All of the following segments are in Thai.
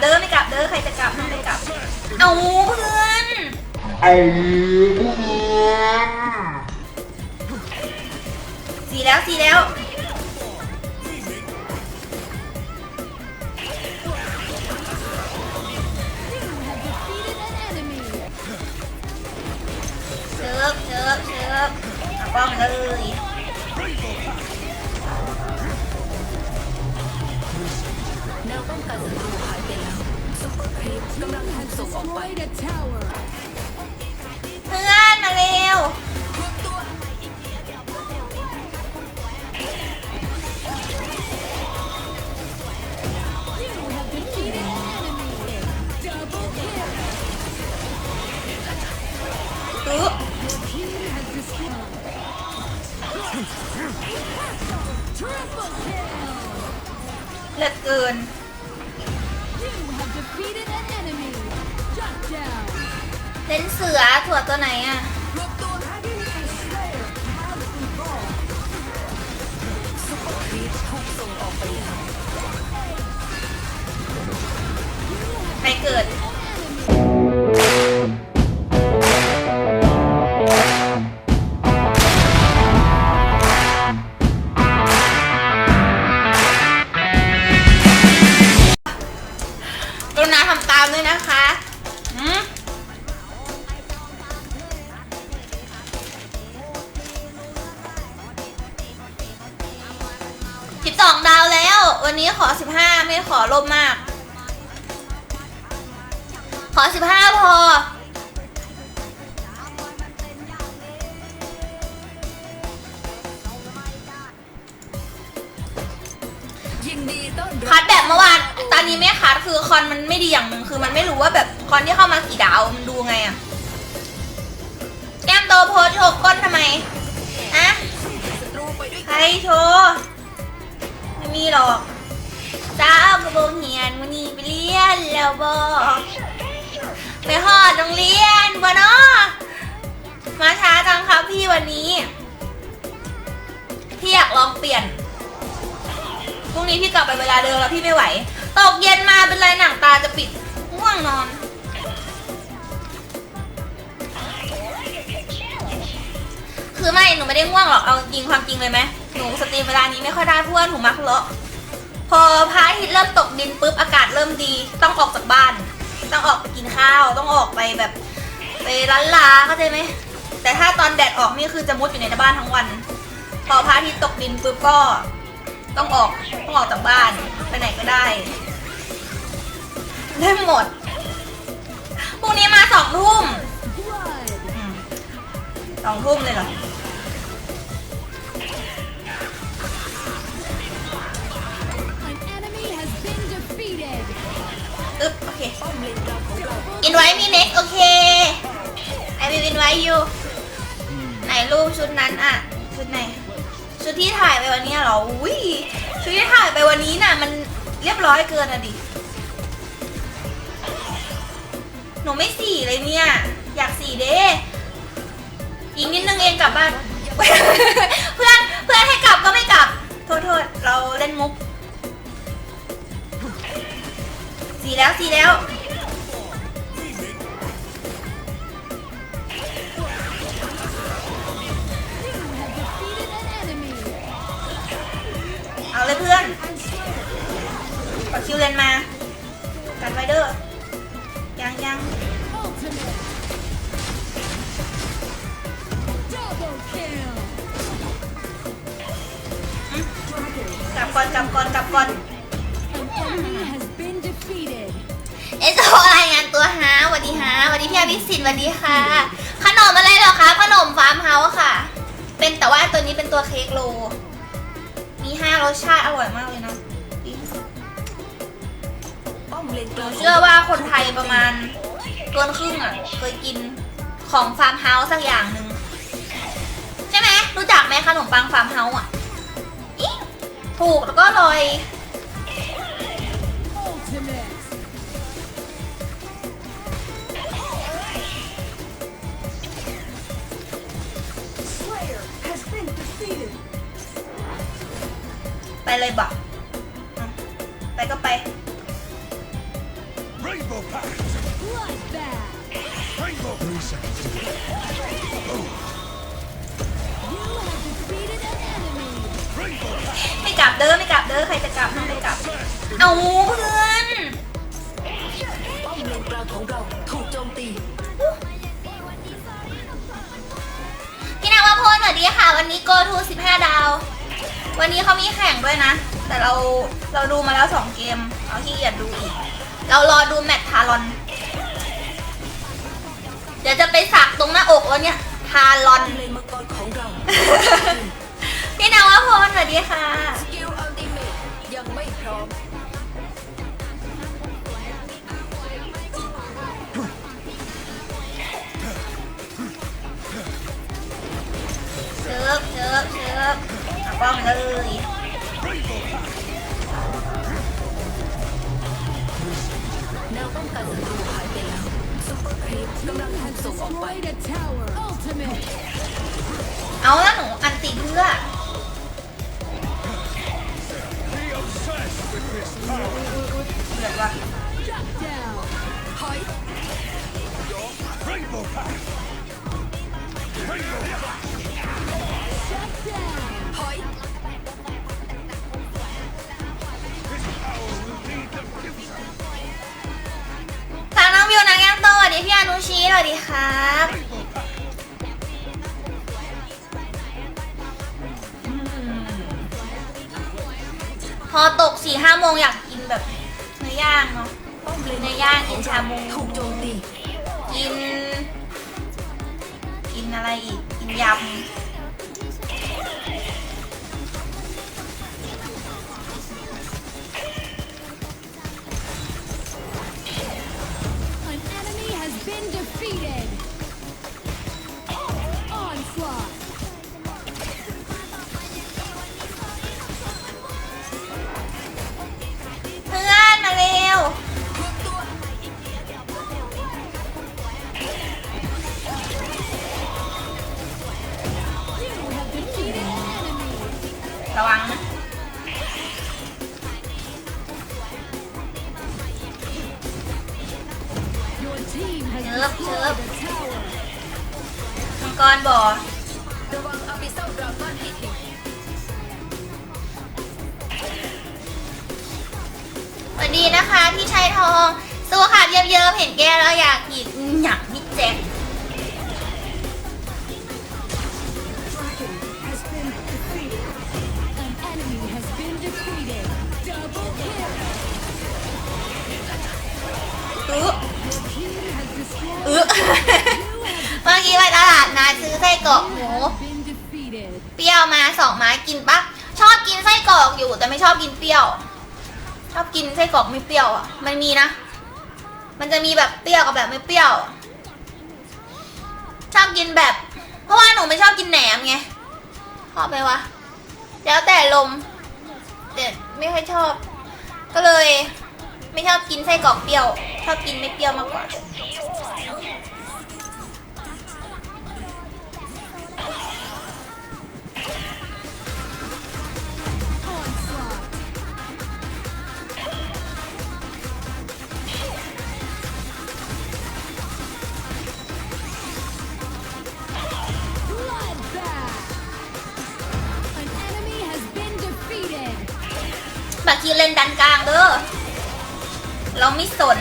เด้อไม่กลับเด้อใครจะกลับห้ามไม่กลับ เอาเพื่อนไอ้สีแล้วสีแล้ว ไหนอะไปเกิดกรุณาทำตามด้วยนะคะหืม ววันนี้ขอสิบห้าไม่ขอลบมาก ขอสิบห้าพอ ยินดีต้อนรับคัดแบบเมื่อวานตอนนี้ไม่คัดคือคอนมันไม่ดีอย่างหนึ่งคือมันไม่รู้ว่าแบบคอนที่เข้ามากี่ดาวมันดูไงอะแก้มโตโพสโชว์ก้นทำไมอะศัตรูไปด้วยใครโชว์ไม่มีหรอก เจ้ากระโบงเหียนวันนี้ไปเรียนแล้วบอกไปหอดโรงเรียนบ่เนาะมาช้าจังครับพี่วันนี้ พี่อยากลองเปลี่ยนพรุ่งนี้พี่กลับไปเวลาเดิมแล้วพี่ไม่ไหว ตกเย็นมาเป็นไรหนังตาจะปิดง่วงนอน คือไม่หนูไม่ได้ง่วงหรอกเอาจริงความจริงเลยไหมหนูสตรีมเวลานี้ไม่ค่อยได้เพราะว่าหนูมักเลาะ พอพระอาทิตย์เริ่มตกดินปุ๊บอากาศเริ่มดี ต้องออกจากบ้าน ต้องออกไปกินข้าว ต้องออกไปแบบ ไปร้านลาเข้าใจไหมแต่ถ้าตอนแดดออกนี่คือจะมุดอยู่ในบ้านทั้งวัน พอพระอาทิตย์ตกดินปุ๊บก็ต้องออกต้องออกจากบ้านไปไหนก็ได้ ได้หมดพรุ่งนี้มาสองทุ่ม Blood. อืมสองทุ่มเลยเหรอ อึ๊บโอเคป้อมเลนกลางของเราอินไว้มีเน็กโอเคไอวิวอินไว้อยู่ไหนรูปชุดนั้นอะชุดไหนชุดที่ถ่ายไปวันนี้เหรออุ้ยชุดที่ถ่ายไปวันนี้น่ะ มันเรียบร้อยเกินอะดิหนูไม่สีเลยเนี่ย อยากสีเด้อีกนิดนึงเองกลับบ้าน เพื่อนเพื่อนให้กลับก็ไม่กลับ โทษโทษเราเล่นมุก สีแล้วสีแล้ว เอาเลยเพื่อนขอคิวเลนมา กันไวเดอร์ยังยังกลับก่อนกลับก่อนกลับก่อน เอสโอรายงานตัวฮะสวัสดีฮะสวัสดีพี่อภิสิทธิ์สวัสดีค่ะ ขนมอะไรเหรอคะ ขนมฟาร์มเฮาส์ค่ะ เป็นแต่ว่าตัวนี้เป็นตัวเค้กโล มีห้ารสชาติอร่อยมากเลยนะป้อมเลนหนูเชื่อว่าคนไทยประมาณเกินครึ่งอะ เคยกินของฟาร์มเฮาส์สักอย่างหนึ่งใช่ไหมรู้จักไหมขนมปังฟาร์มเฮาส์อะอิ๊ะถูกแล้วก็อร่อย ไปเลยบอกอะไปก็ไป Bloodbath. You have defeated an enemy. ไม่กลับเด้อไม่กลับเด้อใครจะกลับไม่กลับ เอาเพื่อนป้อมเลนกลางของเราถูกโจมตี พี่นาวพลสวัสดีค่ะ วันนี้ go to 15ดา ววันนี้เขามีแข่งด้วยนะ แต่เราเราดูมาแล้ว2เกม เอาที่เกียดดูอีก เรารอดูแมตช์ทารอน เดี๋ยวจะไปสักตรงหน้าอกแล้วเนี่ย ทารอนเลนมังกรของเราพี่นาวพลสวัสดีค่ะ ป้องเลยแนวป้องกันศัตรูหายไปแล้วซุปเปอร์ครีปกำลังหันส่งออกไป Destroyed a tower. Ultimate. เอาล้วหนูอันติเพื่อเดือว่ะ Shut down. ถอย Shut นุชีสวัสดีครับอืมพอตกสี่ห้าโมงอยากกินแบบเนื้อย่างเนาะป้อมเลนเนื้อย่างกินชาบูถูกโจมตีกิน กินอะไรอีก กินยำ been defeated. เชิบเชิบมังกรบ่อระวังอาบิเซลดราก้อนฮิตสวัสดีนะคะพี่ชัยทองสู้ค่ะเยิ้มๆเห็นแกแล้วอยากหยิกหยักมิดแจ็ค กรอกหมูเปรี้ยวมาสองไม้กินปะชอบกินไส้กรอกอยู่แต่ไม่ชอบกินเปรี้ยว ชอบกินไส้กรอกไม่เปรี้ยวอะมันมีนะ มันจะมีแบบเปรี้ยวกับแบบไม่เปรี้ยว ชอบกินแบบ เพราะว่าหนูไม่ชอบกินแหนมไงชอบไหมวะแล้วแต่ลมแต่ไม่ค่อยชอบ ก็เลย ไม่ชอบกินไส้กรอกเปรี้ยว ชอบกินไม่เปรี้ยวมากกว่า ทีเล่นดันกลางเด้อเราไม่สน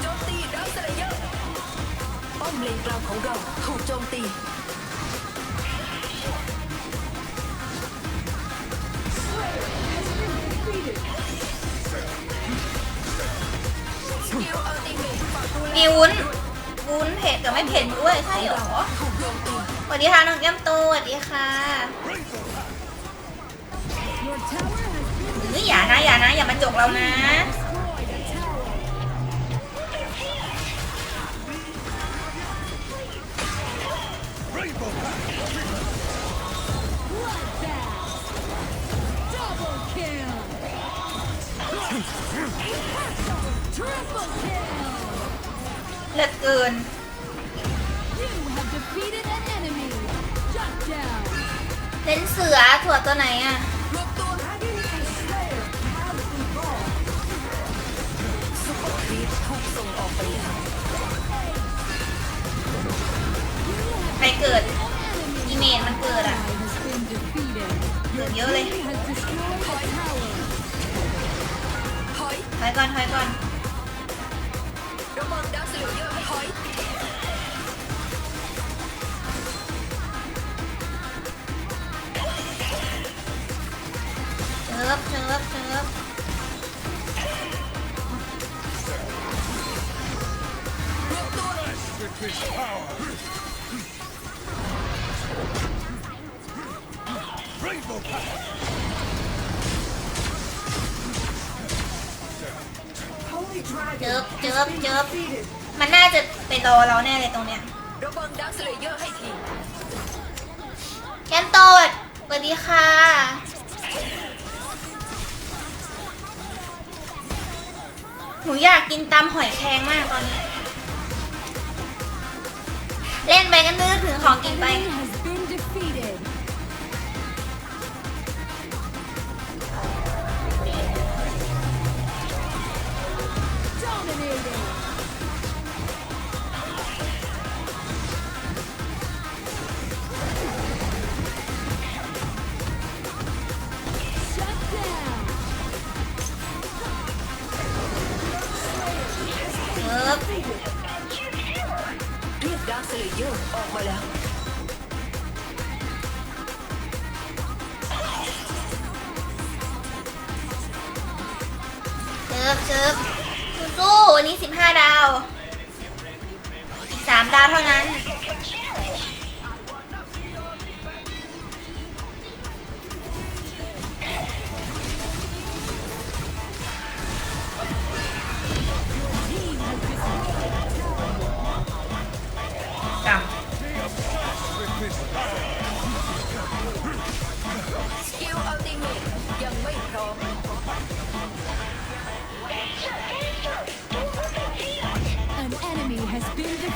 โจมตีดาวสเลเยอร์ป้อมเลนกลางของเราถูกโจมตีสกิลอัลติเมทฝากดูแลมีวุ้นวุ้นเผ็ดกับไม่เผ็ดด้วยใช่เหรอถูกโจมตีสวัสดีค่ะน้องแก้มตูสวัสดีค่ะ ฮ้ยอย่านะอย่านะอย่ามาจกเรานะ destroyed. A tower. Bloodbath. Double kill. Triple kill. เลือดเกิน You have defeated an enemy. Shut down. เล่นเสือถั่วตัวไหนอะ ส่งออกไปแล้วใครเกิด อีเมจมันเกิดอะ เกิดเยอะเลยถอยถอยก่อนถอยก่อนระวังดาวเสลเยอร์ถอยเชิบเชิบเชิบ เจิบเจิบเจิบมันน่าจะไปรอเราแน่เลยตรงเนี้ยระวังดาวเลเยอร์ให้ทีแกนโตดสวัสดีค่ะหนูอยากกินตำหอยแครงมากตอนนี้ เล่นไปก็นึกถึงของกินไป Dominating!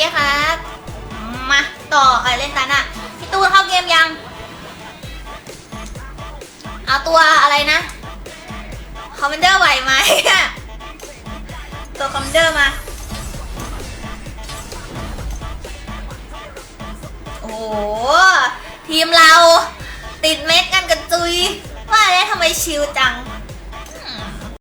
ดีครับ มาต่อใครเล่นตันอะพี่ตูนเข้าเกมยัง เอาตัวอะไรนะ คอมมานเดอร์ไหวไหม ตัวคอมมานเดอร์มา โอ้ทีมเราติดเม็ดกันกระจุย ว่าแล้วทำไมชิลจัง